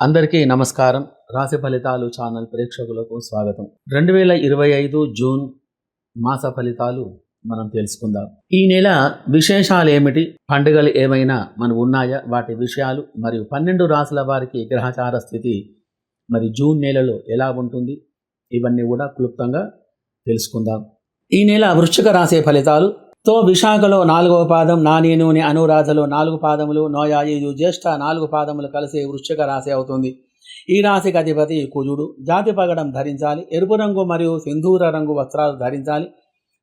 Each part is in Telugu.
అందరికీ నమస్కారం. రాశి ఫలితాలు ఛానల్ ప్రేక్షకులకు స్వాగతం. రెండు వేల ఇరవై ఐదు జూన్ మాస ఫలితాలు మనం తెలుసుకుందాం. ఈ నెల విశేషాలు ఏమిటి పండుగలు ఏమైనా మన ఉన్నాయా? వాటి విషయాలు మరియు పన్నెండు రాసుల వారికి గ్రహచార స్థితి మరి జూన్ నెలలో ఎలా ఉంటుంది? ఇవన్నీ కూడా క్లుప్తంగా తెలుసుకుందాం. ఈ నెల వృశ్చిక రాశి ఫలితాలు తో విశాఖలో నాలుగవ పాదం నానేనుని అనురాధలో నాలుగు పాదములు నోయాయుజు జ్యేష్ఠ నాలుగు పాదములు కలిసి వృశ్చిక రాశి అవుతుంది. ఈ రాశికి అధిపతి కుజుడు. జాతి పగడం ధరించాలి. ఎరుపు రంగు మరియు సింధూర రంగు వస్త్రాలు ధరించాలి.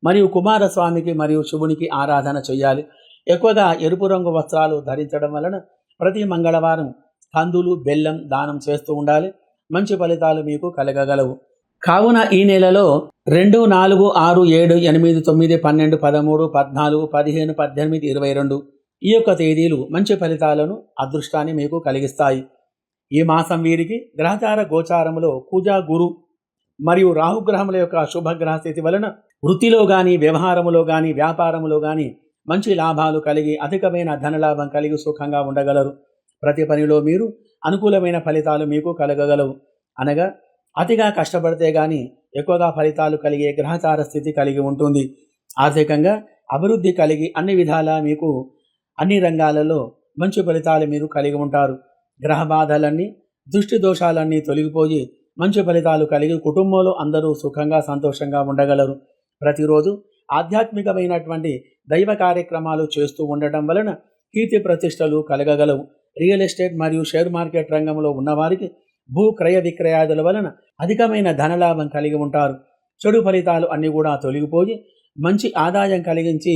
మరియు కుమారస్వామికి మరియు శివునికి ఆరాధన చేయాలి ఎక్కువగా ఎరుపు రంగు వస్త్రాలు ధరించడం వలన ప్రతి మంగళవారం కందులు బెల్లం దానం చేస్తూ ఉండాలి. మంచి ఫలితాలు మీకు కలగగలవు. కావున ఈ నెలలో రెండు నాలుగు ఆరు ఏడు ఎనిమిది తొమ్మిది పన్నెండు పదమూడు పద్నాలుగు పదిహేను పద్దెనిమిది ఇరవై రెండు ఈ యొక్క తేదీలు మంచి ఫలితాలను అదృష్టాన్ని మీకు కలిగిస్తాయి. ఈ మాసం వీరికి గ్రహచార గోచారములో కూజా గురు మరియు రాహుగ్రహముల యొక్క శుభగ్రహ స్థితి వలన వృత్తిలో కానీ వ్యవహారములో కానీ వ్యాపారములో కానీ మంచి లాభాలు కలిగి అధికమైన ధనలాభం కలిగి సుఖంగా ఉండగలరు. ప్రతి పనిలో మీరు అనుకూలమైన ఫలితాలు మీకు కలగగలవు. అనగా అతిగా కష్టపడితే గాని ఎక్కువగా ఫలితాలు కలిగే గ్రహచార స్థితి కలిగి ఉంటుంది. ఆర్థికంగా అభివృద్ధి కలిగి అన్ని విధాలా మీకు అన్ని రంగాలలో మంచి ఫలితాలు మీరు కలిగి ఉంటారు. గ్రహ బాధలన్నీ దృష్టి దోషాలన్నీ తొలగిపోయి మంచి ఫలితాలు కలిగి కుటుంబంలో అందరూ సుఖంగా సంతోషంగా ఉండగలరు. ప్రతిరోజు ఆధ్యాత్మికమైనటువంటి దైవ కార్యక్రమాలు చేస్తూ ఉండటం వలన కీర్తి ప్రతిష్టలు కలగగలవు. రియల్ ఎస్టేట్ మరియు షేర్ మార్కెట్ రంగంలో ఉన్నవారికి భూ క్రయ విక్రయాదుల వలన అధికమైన ధనలాభం కలిగి ఉంటారు. చెడు ఫలితాలు అన్నీ కూడా తొలగిపోయి మంచి ఆదాయం కలిగించి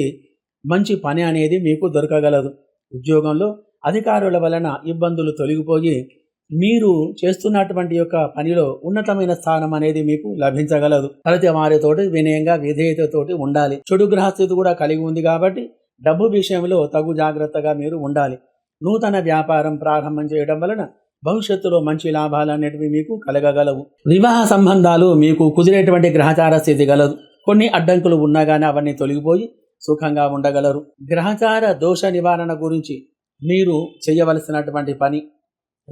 మంచి పని అనేది మీకు దొరకగలదు. ఉద్యోగంలో అధికారుల వలన ఇబ్బందులు తొలగిపోయి మీరు చేస్తున్నటువంటి యొక్క పనిలో ఉన్నతమైన స్థానం అనేది మీకు లభించగలదు. ప్రతి వారితోటి వినయంగా విధేయతతోటి ఉండాలి. చెడు గ్రహస్థితి కూడా కలిగి ఉంది కాబట్టి డబ్బు విషయంలో తగు జాగ్రత్తగా మీరు ఉండాలి. నూతన వ్యాపారం ప్రారంభం చేయడం వలన భవిష్యత్తులో మంచి లాభాలు అనేటివి మీకు కలగగలవు. వివాహ సంబంధాలు మీకు కుదిరేటువంటి గ్రహచార స్థితి గలదు. కొన్ని అడ్డంకులు ఉన్నా కానీ అవన్నీ తొలగిపోయి సుఖంగా ఉండగలరు. గ్రహచార దోష నివారణ గురించి మీరు చేయవలసినటువంటి పని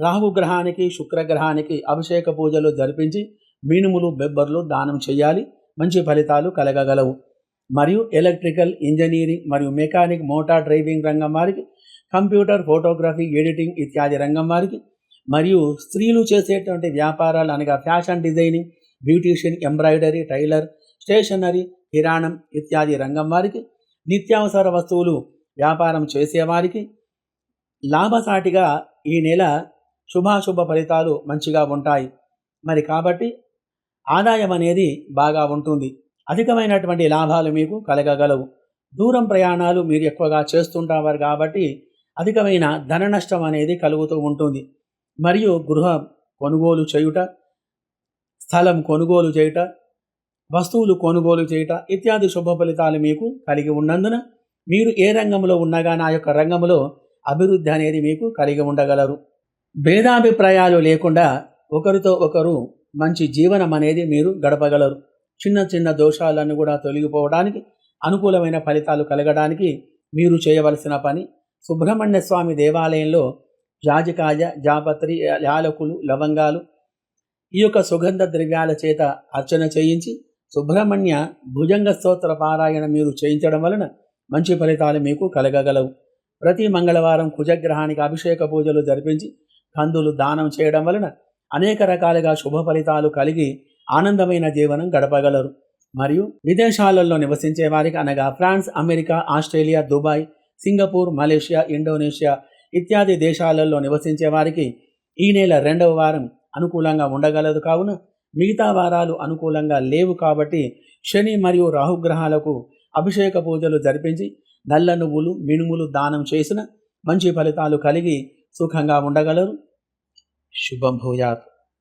రాహు గ్రహానికి శుక్రగ్రహానికి అభిషేక పూజలు జరిపించి మీనుములు బెబ్బర్లు దానం చేయాలి. మంచి ఫలితాలు కలగగలవు. మరియు ఎలక్ట్రికల్ ఇంజనీరింగ్ మరియు మెకానిక్ మోటార్ డ్రైవింగ్ రంగం వారికి కంప్యూటర్ ఫోటోగ్రఫీ ఎడిటింగ్ ఇత్యాది రంగం వారికి మరియు స్త్రీలు చేసేటువంటి వ్యాపారాలు అనగా fashion designing beautician embroidery tailor stationery కిరాణం ఇత్యాది రంగం వారికి నిత్యావసర వస్తువులు వ్యాపారం చేసేవారికి లాభసాటిగా ఈ నెల శుభాశుభ ఫలితాలు మంచిగా ఉంటాయి. మరి కాబట్టి ఆదాయం అనేది బాగా ఉంటుంది. అధికమైనటువంటి లాభాలు మీకు కలగగలవు. దూరం ప్రయాణాలు మీరు ఎక్కువగా చేస్తుంటారు కాబట్టి అధికమైన ధన నష్టం అనేది కలుగుతూ ఉంటుంది. మరియు గృహ కొనుగోలు చేయుట స్థలం కొనుగోలు చేయుట వస్తువులు కొనుగోలు చేయుట ఇత్యాది శుభ ఫలితాలు మీకు కలిగి ఉన్నందున మీరు ఏ రంగంలో ఉన్నగా నా యొక్క రంగంలో అభివృద్ధి అనేది మీకు కలిగి ఉండగలరు. భేదాభిప్రాయాలు లేకుండా ఒకరితో ఒకరు మంచి జీవనం అనేది మీరు గడపగలరు. చిన్న చిన్న దోషాలన్నీ కూడా తొలగిపోవడానికి అనుకూలమైన ఫలితాలు కలగడానికి మీరు చేయవలసిన పని. సుబ్రహ్మణ్య స్వామి దేవాలయంలో జాజికాయ జాపత్రి యాలకులు లవంగాలు ఈ యొక్క సుగంధ ద్రవ్యాల చేత అర్చన చేయించి సుబ్రహ్మణ్య భుజంగ స్తోత్ర పారాయణ మీరు చేయించడం వలన మంచి ఫలితాలు మీకు కలగగలవు. ప్రతి మంగళవారం కుజగ్రహానికి అభిషేక పూజలు జరిపించి కందులు దానం చేయడం వలన అనేక రకాలుగా శుభ ఫలితాలు కలిగి ఆనందమైన జీవనం గడపగలరు. మరియు విదేశాలలో నివసించే వారికి అనగా France America Australia Dubai Singapore Malaysia Indonesia ఇత్యాది దేశాలలో నివసించే వారికి ఈ నెల రెండవ వారం అనుకూలంగా ఉండగలదు కావున మిగతా వారాలు అనుకూలంగా లేవు కాబట్టి శని మరియు రాహుగ్రహాలకు అభిషేక పూజలు జరిపించి నల్ల నువ్వులు మినుములు దానం చేసిన మంచి ఫలితాలు కలిగి సుఖంగా ఉండగలరు. శుభం భూయాత్.